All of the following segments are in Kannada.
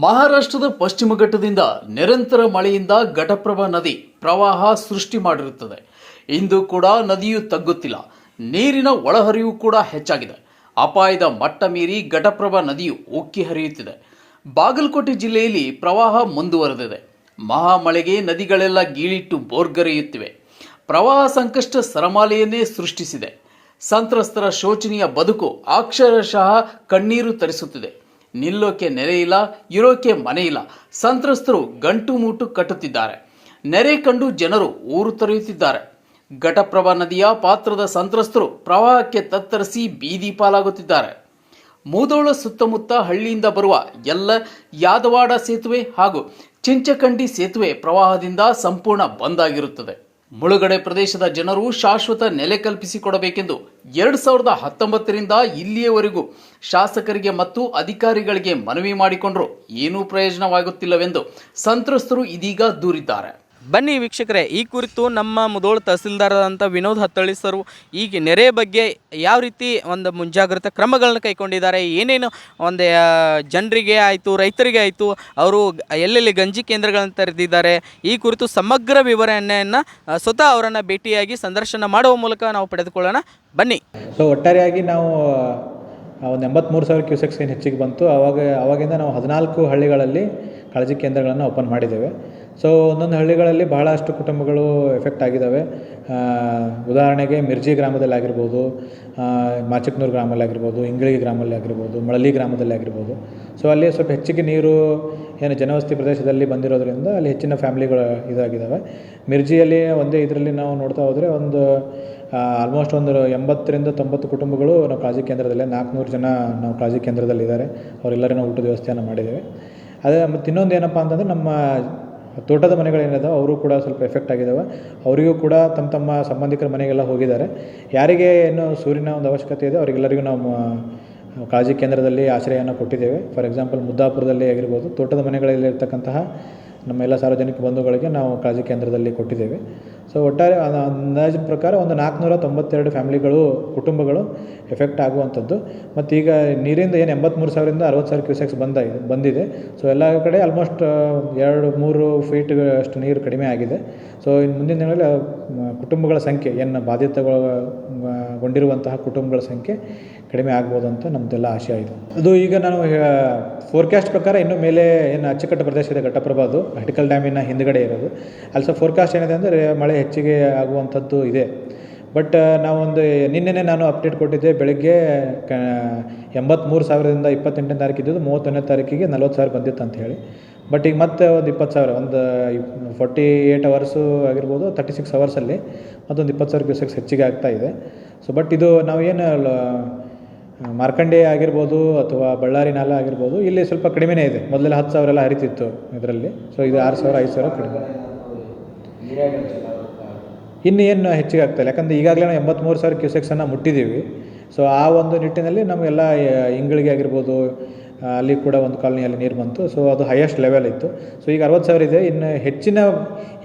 ಮಹಾರಾಷ್ಟ್ರದ ಪಶ್ಚಿಮ ಘಟ್ಟದಿಂದ ನಿರಂತರ ಮಳೆಯಿಂದ ಘಟಪ್ರಭಾ ನದಿ ಪ್ರವಾಹ ಸೃಷ್ಟಿ ಮಾಡಿರುತ್ತದೆ. ಇಂದು ಕೂಡ ನದಿಯು ತಗ್ಗುತ್ತಿಲ್ಲ. ನೀರಿನ ಒಳಹರಿವು ಕೂಡ ಹೆಚ್ಚಾಗಿದೆ. ಅಪಾಯದ ಮಟ್ಟ ಮೀರಿ ಘಟಪ್ರಭಾ ನದಿಯು ಉಕ್ಕಿ ಹರಿಯುತ್ತಿದೆ. ಬಾಗಲಕೋಟೆ ಜಿಲ್ಲೆಯಲ್ಲಿ ಪ್ರವಾಹ ಮುಂದುವರೆದಿದೆ. ಮಹಾಮಳೆಗೆ ನದಿಗಳೆಲ್ಲ ಗೀಳಿಟ್ಟು ಬೋರ್ಗರೆಯುತ್ತಿವೆ. ಪ್ರವಾಹ ಸಂಕಷ್ಟ ಸರಮಾಲೆಯನ್ನೇ ಸೃಷ್ಟಿಸಿದೆ. ಸಂತ್ರಸ್ತರ ಶೋಚನೀಯ ಬದುಕು ಅಕ್ಷರಶಃ ಕಣ್ಣೀರು ತರಿಸುತ್ತಿದೆ. ನಿಲ್ಲೋಕೆ ನೆರೆ ಇಲ್ಲ, ಇರೋಕೆ ಮನೆ ಇಲ್ಲ. ಸಂತ್ರಸ್ತರು ಗಂಟು ಮೂಟು ಕಟ್ಟುತ್ತಿದ್ದಾರೆ. ನೆರೆ ಕಂಡು ಜನರು ಊರು ತೊರೆಯುತ್ತಿದ್ದಾರೆ. ಘಟಪ್ರಭಾ ನದಿಯ ಪಾತ್ರದ ಸಂತ್ರಸ್ತರು ಪ್ರವಾಹಕ್ಕೆ ತತ್ತರಿಸಿ ಬೀದಿ ಪಾಲಾಗುತ್ತಿದ್ದಾರೆ. ಮೂದೋಳ ಸುತ್ತಮುತ್ತ ಹಳ್ಳಿಯಿಂದ ಬರುವ ಎಲ್ಲ ಯಾದವಾಡ ಸೇತುವೆ ಹಾಗೂ ಚಿಂಚಕಂಡಿ ಸೇತುವೆ ಪ್ರವಾಹದಿಂದ ಸಂಪೂರ್ಣ ಬಂದ್ ಆಗಿರುತ್ತದೆ. ಮುಳುಗಡೆ ಪ್ರದೇಶದ ಜನರು ಶಾಶ್ವತ ನೆಲೆ ಕಲ್ಪಿಸಿಕೊಡಬೇಕೆಂದು ಎರಡು ಸಾವಿರದ ಹತ್ತೊಂಬತ್ತರಿಂದ ಇಲ್ಲಿಯವರೆಗೂ ಶಾಸಕರಿಗೆ ಮತ್ತು ಅಧಿಕಾರಿಗಳಿಗೆ ಮನವಿ ಮಾಡಿಕೊಂಡರೂ. ಏನೂ ಪ್ರಯೋಜನವಾಗುತ್ತಿಲ್ಲವೆಂದು ಸಂತ್ರಸ್ತರು ಇದೀಗ ದೂರಿದ್ದಾರೆ. ಬನ್ನಿ ವೀಕ್ಷಕರೇ, ಈ ಕುರಿತು ನಮ್ಮ ಮುದೋಳ ತಹಸೀಲ್ದಾರದಂಥ ವಿನೋದ್ ಹತ್ತಳ್ಳಿ ಸರ್ ಈಗ ನೆರೆ ಬಗ್ಗೆ ಯಾವ ರೀತಿ ಒಂದು ಮುಂಜಾಗ್ರತಾ ಕ್ರಮಗಳನ್ನ ಕೈಗೊಂಡಿದ್ದಾರೆ, ಏನೇನು ಒಂದು ಜನರಿಗೆ ಆಯಿತು, ರೈತರಿಗೆ ಆಯಿತು, ಅವರು ಎಲ್ಲೆಲ್ಲಿ ಗಂಜಿ ಕೇಂದ್ರಗಳನ್ನು ತೆರೆದಿದ್ದಾರೆ, ಈ ಕುರಿತು ಸಮಗ್ರ ವಿವರಣೆಯನ್ನು ಸ್ವತಃ ಅವರನ್ನು ಭೇಟಿಯಾಗಿ ಸಂದರ್ಶನ ಮಾಡುವ ಮೂಲಕ ನಾವು ಪಡೆದುಕೊಳ್ಳೋಣ. ಬನ್ನಿ. ಸೊ ಒಟ್ಟಾರೆಯಾಗಿ ನಾವು ಒಂದು ಎಂಬತ್ತ್ಮೂರು ಸಾವಿರ ಕ್ಯೂಸೆಕ್ಸ್ ಏನು ಹೆಚ್ಚಿಗೆ ಬಂತು ಆವಾಗ ಆವಾಗಿಂದ ನಾವು ಹದಿನಾಲ್ಕು ಹಳ್ಳಿಗಳಲ್ಲಿ ಕಾಳಜಿ ಕೇಂದ್ರಗಳನ್ನು ಓಪನ್ ಮಾಡಿದ್ದೇವೆ. ಸೊ ಒಂದೊಂದು ಹಳ್ಳಿಗಳಲ್ಲಿ ಬಹಳಷ್ಟು ಕುಟುಂಬಗಳು ಎಫೆಕ್ಟ್ ಆಗಿದ್ದಾವೆ ಉದಾಹರಣೆಗೆ ಮಿರ್ಜಿ ಗ್ರಾಮದಲ್ಲಿ ಆಗಿರ್ಬೋದು ಮಾಚಿಕ್ನೂರು ಗ್ರಾಮದಲ್ಲಿ ಆಗಿರ್ಬೋದು, ಇಂಗ್ಳಿಗಿ ಗ್ರಾಮದಲ್ಲಿ ಆಗಿರ್ಬೋದು, ಮಳಲಿ ಗ್ರಾಮದಲ್ಲಿ ಆಗಿರ್ಬೋದು. ಸೊ ಅಲ್ಲಿ ಸ್ವಲ್ಪ ಹೆಚ್ಚಿಗೆ ನೀರು, ಏನು ಜನವಸತಿ ಪ್ರದೇಶದಲ್ಲಿ ಬಂದಿರೋದ್ರಿಂದ ಅಲ್ಲಿ ಹೆಚ್ಚಿನ ಫ್ಯಾಮಿಲಿಗಳು ಇದಾಗಿದ್ದಾವೆ ಮಿರ್ಜಿಯಲ್ಲಿ ಒಂದೇ ಇದರಲ್ಲಿ ನಾವು ನೋಡ್ತಾ ಹೋದರೆ ಒಂದು ಆಲ್ಮೋಸ್ಟ್ ಒಂದು ಎಂಬತ್ತರಿಂದ ತೊಂಬತ್ತು ಕುಟುಂಬಗಳು ನಾವು ಕಾಳಜಿ ಕೇಂದ್ರದಲ್ಲೇ, ನಾಲ್ಕುನೂರು ಜನ ನಾವು ಕಾಳಜಿ ಕೇಂದ್ರದಲ್ಲಿದ್ದಾರೆ. ಅವರೆಲ್ಲರೂ ಊಟದ ವ್ಯವಸ್ಥೆಯನ್ನು ಮಾಡಿದ್ದೇವೆ. ಅದೇ, ಮತ್ತು ಇನ್ನೊಂದು ಏನಪ್ಪ ಅಂತಂದರೆ ನಮ್ಮ ತೋಟದ ಮನೆಗಳೇನಿದಾವೆ ಅವರು ಕೂಡ ಸ್ವಲ್ಪ ಎಫೆಕ್ಟ್ ಆಗಿದ್ದಾವೆ ಅವರಿಗೂ ಕೂಡ ತಮ್ಮ ತಮ್ಮ ಸಂಬಂಧಿಕರ ಮನೆಗೆಲ್ಲ ಹೋಗಿದ್ದಾರೆ. ಯಾರಿಗೆ ಏನು ಸೂರ್ಯನ ಒಂದು ಅವಶ್ಯಕತೆ ಇದೆ, ಅವರಿಗೆಲ್ಲರಿಗೂ ನಾವು ಕಾಳಜಿ ಕೇಂದ್ರದಲ್ಲಿ ಆಶ್ರಯವನ್ನು ಕೊಟ್ಟಿದ್ದೇವೆ. ಫಾರ್ ಎಕ್ಸಾಂಪಲ್ ಮುದ್ದಾಪುರದಲ್ಲಿ ಆಗಿರ್ಬೋದು, ತೋಟದ ಮನೆಗಳಲ್ಲಿರ್ತಕ್ಕಂತಹ ನಮ್ಮ ಎಲ್ಲ ಸಾರ್ವಜನಿಕ ಬಂಧುಗಳಿಗೆ ನಾವು ಕಾಳಜಿ ಕೇಂದ್ರದಲ್ಲಿ ಕೊಟ್ಟಿದ್ದೇವೆ. ಸೊ ಒಟ್ಟಾರೆ ಅಂದಾಜಿನ ಪ್ರಕಾರ ಒಂದು ನಾಲ್ಕುನೂರ ತೊಂಬತ್ತೆರಡು ಫ್ಯಾಮಿಲಿಗಳು, ಕುಟುಂಬಗಳು ಎಫೆಕ್ಟ್ ಆಗುವಂಥದ್ದು. ಮತ್ತು ಈಗ ನೀರಿಂದ ಏನು ಎಂಬತ್ತ್ಮೂರು ಸಾವಿರದಿಂದ ಅರವತ್ತು ಸಾವಿರ ಕ್ಯೂಸೆಕ್ಸ್ ಬಂದ, ಬಂದಿದೆ. ಸೊ ಎಲ್ಲ ಕಡೆ ಆಲ್ಮೋಸ್ಟ್ ಎರಡು, ಮೂರು ಫೀಟ್ ಅಷ್ಟು ನೀರು ಕಡಿಮೆ ಆಗಿದೆ. ಸೊ ಇನ್ನು ಮುಂದಿನ ದಿನಗಳಲ್ಲಿ ಕುಟುಂಬಗಳ ಸಂಖ್ಯೆ, ಏನು ಬಾಧಿತಗೊಳಗೊಂಡಿರುವಂತಹ ಕುಟುಂಬಗಳ ಸಂಖ್ಯೆ ಕಡಿಮೆ ಆಗ್ಬೋದು ಅಂತ ನಮ್ಮದೆಲ್ಲ ಆಶಯ ಇದೆ. ಅದು ಈಗ ನಾನು ಫೋರ್ಕಾಸ್ಟ್ ಪ್ರಕಾರ ಇನ್ನು ಮೇಲೆ ಏನು ಅಚ್ಚುಕಟ್ಟು ಪ್ರದೇಶ ಇದೆ ಘಟ್ಟಪ್ರಭಾದು ಹಟಿಕಲ್ ಡ್ಯಾಮಿನ ಹಿಂದ್ಗಡೆ ಇರೋದು. ಅಲ್ಲಿ ಸ್ವಲ್ಪ ಫೋರ್ಕಾಸ್ಟ್ ಏನಿದೆ ಅಂದರೆ ಮಳೆ ಹೆಚ್ಚಿಗೆ ಆಗುವಂಥದ್ದು ಇದೆ. ಬಟ್ ನಾವೊಂದು ನಿನ್ನೆನೇ ನಾನು ಅಪ್ಡೇಟ್ ಕೊಟ್ಟಿದ್ದೆ, ಬೆಳಗ್ಗೆ, ಕ ಎಂಬತ್ತ್ಮೂರು ಸಾವಿರದಿಂದ ಇಪ್ಪತ್ತೆಂಟನೇ ತಾರೀಕು ಇದ್ದಿದ್ದು ಮೂವತ್ತೊಂದನೇ ತಾರೀಕಿಗೆ ನಲ್ವತ್ತು ಸಾವಿರ ಬಂದಿತ್ತು ಅಂತ ಹೇಳಿ. ಬಟ್ ಈಗ ಮತ್ತೆ ಒಂದು ಇಪ್ಪತ್ತು ಸಾವಿರ, ಒಂದು ಫೋರ್ಟಿ ಏಯ್ಟ್ ಅವರ್ಸು ಆಗಿರ್ಬೋದು ತರ್ಟಿ ಸಿಕ್ಸ್ ಅವರ್ಸಲ್ಲಿ ಮತ್ತೊಂದು ಇಪ್ಪತ್ತು ಸಾವಿರ ಕ್ಯೂಸೆಕ್ಸ್ ಹೆಚ್ಚಿಗೆ ಆಗ್ತಾ ಇದೆ. ಸೊ ಬಟ್ ಇದು ನಾವೇನು ಮಾರ್ಕಂಡೇಯ ಆಗಿರ್ಬೋದು ಅಥವಾ ಬಳ್ಳಾರಿ ನಾಲ ಆಗಿರ್ಬೋದು, ಇಲ್ಲಿ ಸ್ವಲ್ಪ ಕಡಿಮೆನೇ ಇದೆ. ಮೊದಲೆಲ್ಲ ಹತ್ತು ಸಾವಿರ ಎಲ್ಲ ಹರಿತಿತ್ತು ಇದರಲ್ಲಿ. ಸೊ ಇದು ಆರು ಸಾವಿರ, ಐದು ಸಾವಿರ ಕಡಿಮೆ. ಇನ್ನು ಏನು ಹೆಚ್ಚಿಗೆ ಆಗ್ತಾಯಿಲ್ಲ ಯಾಕಂದರೆ ಈಗಾಗಲೇ ನಾವು ಎಂಬತ್ತ್ಮೂರು ಸಾವಿರ ಕ್ಯೂಸೆಕ್ಸನ್ನು ಮುಟ್ಟಿದ್ದೀವಿ. ಸೊ ಆ ಒಂದು ನಿಟ್ಟಿನಲ್ಲಿ ನಮಗೆಲ್ಲ ಇಂಗಳಿಗೆ ಆಗಿರ್ಬೋದು ಅಲ್ಲಿ ಕೂಡ ಒಂದು ಕಾಲನಿಯಲ್ಲಿ ನೀರು ಬಂತು. ಸೊ ಅದು ಹೈಯೆಸ್ಟ್ ಲೆವೆಲ್ ಇತ್ತು. ಸೊ ಈಗ ಅರವತ್ತು ಸಾವಿರ ಇದೆ. ಇನ್ನು ಹೆಚ್ಚಿನ,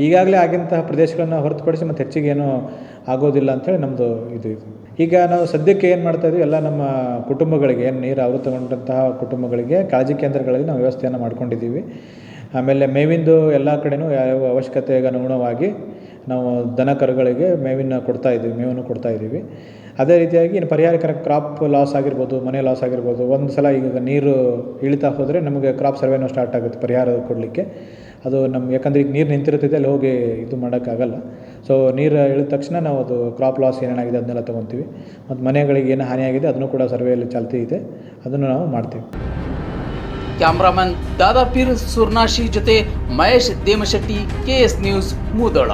ಈಗಾಗಲೇ ಆಗಿಂತಹ ಪ್ರದೇಶಗಳನ್ನು ಹೊರತುಪಡಿಸಿ ಮತ್ತು ಹೆಚ್ಚಿಗೆ ಏನೂ ಆಗೋದಿಲ್ಲ ಅಂಥೇಳಿ ನಮ್ಮದು ಇದು ಇದು. ಈಗ ನಾವು ಸದ್ಯಕ್ಕೆ ಏನು ಮಾಡ್ತಾ ಇದ್ದೀವಿ ಎಲ್ಲ ನಮ್ಮ ಕುಟುಂಬಗಳಿಗೆ, ಏನು ನೀರು ಆವೃತಗೊಂಡಂತಹ ಕುಟುಂಬಗಳಿಗೆ, ಕಾಳಜಿ ಕೇಂದ್ರಗಳಲ್ಲಿ ನಾವು ವ್ಯವಸ್ಥೆಯನ್ನು ಮಾಡ್ಕೊಂಡಿದ್ದೀವಿ. ಆಮೇಲೆ ಮೇವಿಂದು ಎಲ್ಲ ಕಡೆಯೂ ಯಾವ ಅವಶ್ಯಕತೆಗೆ ಅನುಗುಣವಾಗಿ ನಾವು ದನ ಕರುಗಳಿಗೆ ಮೇವಿನ ಕೊಡ್ತಾ ಇದ್ದೀವಿ, ಮೇವನ್ನು ಕೊಡ್ತಾ ಇದ್ದೀವಿ. ಅದೇ ರೀತಿಯಾಗಿ ಇನ್ನು ಪರಿಹಾರಕರ ಕ್ರಾಪ್ ಲಾಸ್ ಆಗಿರ್ಬೋದು, ಮನೆ ಲಾಸ್ ಆಗಿರ್ಬೋದು, ಒಂದು ಸಲ ಈಗ ನೀರು ಇಳಿತಾ ಹೋದರೆ ನಮಗೆ ಕ್ರಾಪ್ ಸರ್ವೇನೂ ಸ್ಟಾರ್ಟ್ ಆಗುತ್ತೆ ಪರಿಹಾರ ಕೊಡಲಿಕ್ಕೆ. ಅದು ನಮ್ಮ ಯಾಕಂದರೆ ಈಗ ನೀರು ನಿಂತಿರ್ತೈತೆ ಅಲ್ಲಿ ಹೋಗಿ ಇದು ಮಾಡೋಕ್ಕಾಗಲ್ಲ. ಸೊ ನೀರು ಇಳಿದ ತಕ್ಷಣ ನಾವು ಅದು ಕ್ರಾಪ್ ಲಾಸ್ ಏನೇನಾಗಿದೆ ಅದನ್ನೆಲ್ಲ ತೊಗೊತೀವಿ. ಮತ್ತು ಮನೆಗಳಿಗೆ ಏನು ಹಾನಿಯಾಗಿದೆ ಅದನ್ನು ಕೂಡ ಸರ್ವೆಯಲ್ಲಿ ಚಾಲ್ತಿ ಇದೆ. ಅದನ್ನು ನಾವು ಮಾಡ್ತೀವಿ. ಕ್ಯಾಮ್ರಾಮನ್ ದಾದಾಪೀರ್ ಸುರ್ನಾಶಿ ಜೊತೆ ಮಹೇಶ್ ದೇಮಶೆಟ್ಟಿ ಕೆಎಸ್ ನ್ಯೂಸ್ ಮೂದೋಳ.